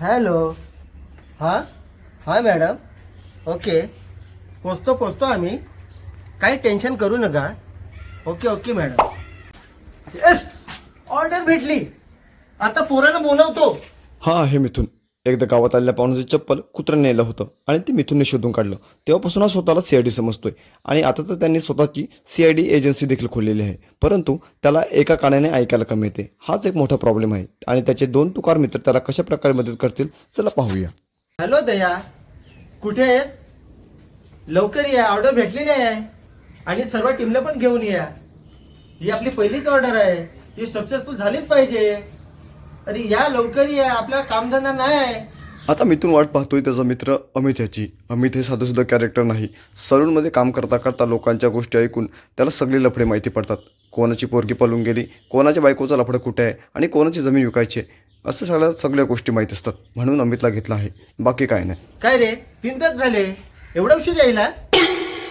Hello हां हां madam okay पोचतो पोचतो आम्ही. काही टेन्शन करू नका. Okay okay madam yes order भेटली. आता पोराला बोलवतो. हा आहे मिथून. एकदा गावात आलेल्या पाहुण्याचं चप्पल कुत्र्याने नेलं होतं आणि ते मिथूनने शोधून काढलं. तेव्हापासून हा स्वतःला सी आय डी समजतोय आणि आता तर त्यांनी स्वतःची सी आय डी एजन्सी देखील खोललेली आहे. परंतु त्याला एका कानाने ऐकायला कमी येते. हाच एक मोठा प्रॉब्लेम आहे आणि त्याचे दोन तुकार मित्र त्याला कशा प्रकारे मदत करतील चला पाहूया. हॅलो दया कुठे आहेत? लवकर या ऑर्डर भेटलेली आहे. आणि सर्व टीमला पण घेऊन या. ही आपली पहिलीच ऑर्डर आहे. ही सक्सेसफुल झालीच पाहिजे. अरे या लवकर या आपला कामधंदा नाही. आहे आता मिथून वाट पाहतोय त्याचा मित्र अमित याची. अमित हे साधं सुद्धा कॅरेक्टर नाही. सलूनमध्ये काम करता करता लोकांच्या गोष्टी ऐकून त्याला सगळे लफडे माहिती पडतात. कोणाची पोरगी पळून गेली कोणाच्या बायकोचा लफडं कुठे आहे आणि कोणाची जमीन विकायची आहे? असं सगळ्या सगळ्या गोष्टी माहीत असतात. म्हणून अमितला घेतला आहे. बाकी काय नाही. काय रे? तीन तास झाले. एवढा उशीर यायला?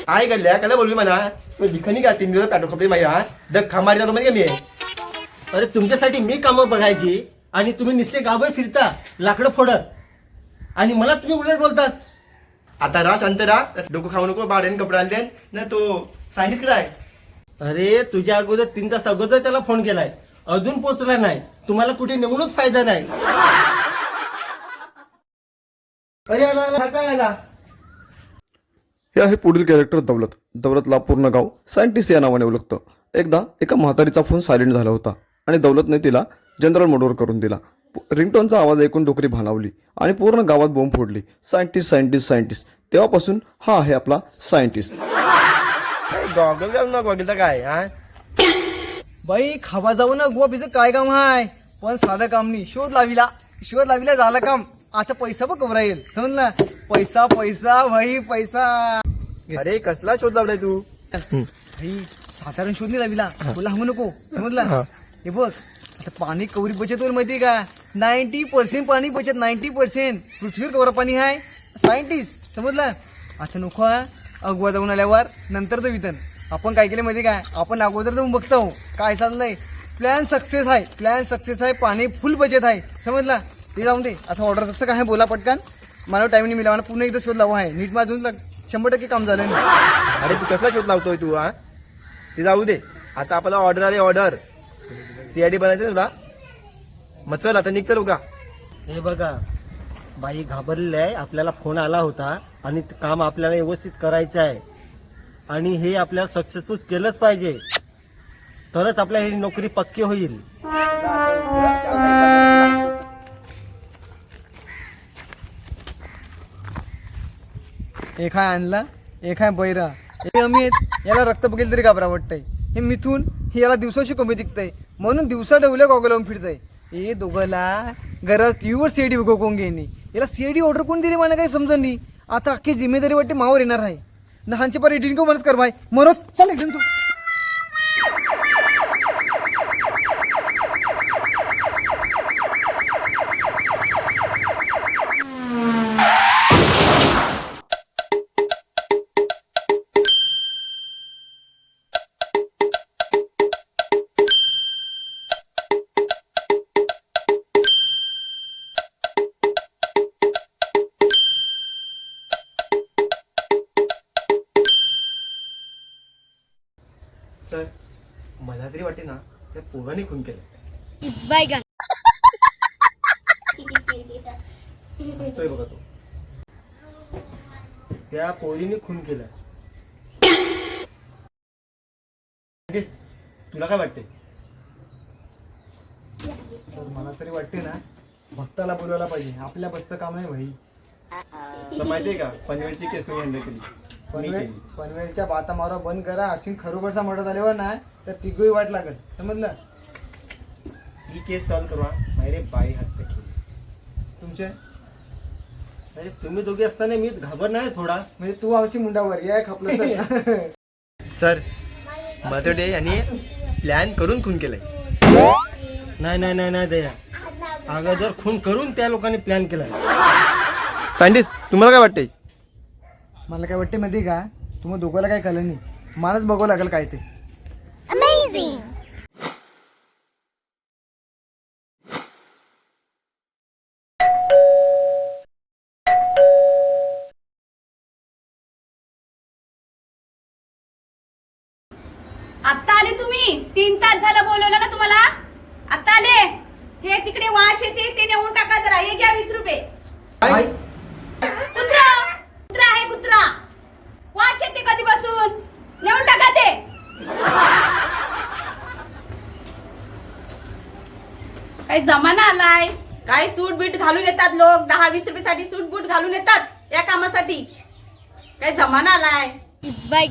आहे गल्ल्या काय बोलवी मला? लिखणी का तीन दिवस पॅट्रोल कपडे माझ्या दग खामारी चालू माहिती का मी. अरे तुमच्यासाठी मी कामं बघायची. आणि तुम्ही नुसते गावभर फिरता लाकडं फोडत. आणि मला तुम्ही उलट बोलतात. आता रा शांत रा डोकं खाऊ नको भाड्याने कपडे आणले ना तो कडे आहे. अरे तुझ्या अगोदर तीन तास अगोदर त्याला फोन केलाय. अजून पोचला नाही. तुम्हाला कुठे नेऊनच फायदा नाही. अरे आला आला हा काय आला. हे आहे पुढील कॅरेक्टर दौलत. दौलतला पूर्ण गाव सायंटिस्ट या नावाने ओळखतं. एकदा एका म्हातारीचा फोन सायलेंट झाला होता. आणि दौलतने तिला जनरल मोडवर करून दिला. रिंगटोनचा आवाज ऐकून डोकरी भानावली आणि पूर्ण गावात बोंब फोडली. Scientist scientist scientist. तेव्हापासून हा आहे आपला सायंटिस्ट. गॉगल घालू नको काय हा? बाई खावा जाऊ ना गोवा बिचं काय काम हाय? पण साधं काम नाही शोध लाविला. शोध लाविला झालं काम. आता पैसा पण कमरा येईल समजला पैसा पैसा भाई पैसा. अरे कसला शोध लावलाय तू? भाई साधारण शोध नाही लाविला. बोला हमू नको समजला? हे बघ आता पाणी कवरी बचत होईल माहिती का? नाईन्टी पर्सेंट पाणी बचत नाईन्टी पर्सेंट. पृथ्वीवर कवरा पाणी आहे सायंटिस्ट समजला? आता नको हा. अगवा जाऊन आल्यावर नंतर तर वितन आपण काय केलं माहिती काय आपण अगोदर जाऊन बघतो. काय चाललंय? प्लॅन सक्सेस आहे. प्लॅन सक्सेस आहे. पाणी फुल बचत आहे. समजला? ते जाऊन दे. आता ऑर्डर कसं काय आहे बोला पटकन. मला टाइम नाही मिळाला. मला पुन्हा एकदा शोध लावा आहे. नीट माझून लाग- शंभर टक्के काम झालं नाही अरे तू कसला शोध लावतोय तू हा? ते जाऊ दे. आता आपल्याला ऑर्डर आली ऑर्डर सीआयडी बनायचं तुला? मग चल आता निघ चल का हे बघा बाई घाबरलेली आहे. आपल्याला फोन आला होता आणि ते काम आपल्याला व्यवस्थित करायचं आहे. आणि हे आपल्याला सक्सेसफुल केलंच पाहिजे. तरच आपल्या ही नोकरी पक्की होईल. एक आहे आणला? एक आहे बैरा? हे अमित याला रक्त बघेल तरी घाबरा वाटतंय. हे मिथून हे याला दिवसाशी कमी दिखतंय. म्हणून दिवसा डवल्या गॉगल लावून आहे हे दोघाला गरज टीव्हीवर सीडी कोण घेणे याला सीडी ऑर्डर कोण दिली मला काही समजत नाही. आता अख्खी जिम्मेदारी वाटते मावर येणार आहे. नहानचे पर एडिटिंग को मनच कर भाई. मनोज चल एकदम तू. सर मला तरी वाटते ना त्या पोराने खून केलं. बघतोय बघा तो. त्या पोरीने खून केला. तुला काय वाटते तर मला तरी वाटते ना भक्ताला बोलवायला पाहिजे. आपल्या बसचं काम नाही भाई. माहितीये का पनवेलची केस कोणी हँडल केली? पनवेल पनवेलच्या बाता मारा बंद करा. अडचण खरोखरचा मदत झाल्यावर ना तर तिघही वाट लागल. समजलं? ही केस सॉल्व करू. माहिती बाई हत्या केली. तुमचे? अरे तुम्ही दोघे असताना मी घाबर नाही थोडा. म्हणजे तू आमची मुंडावर या खपलं सर. सर मदर यांनी प्लॅन करून खून केलंय. नाही नाही नाही नाही दया. अगोदर खून करून त्या लोकांनी प्लॅन केला सायंटिस्ट तुम्हाला काय वाटतंय? मला काय वाटते माहिती का? तुम्हाला दोघाला काय कळलं नाही. मलाच बघावं लागेल काय ते. आता आले तुम्ही? तीन तास झालं बोलवलं ना तुम्हाला? आता आले? हे तिकडे वाश येते ते नेऊन टाका जरा. हे घ्या वीस रुपये. काय जमाना आलाय? काय सूट बीट घालून येतात लोक? दहा वीस रुपये साठी सूट बूट घालून येतात या कामासाठी. काय जमाना आलाय? बाय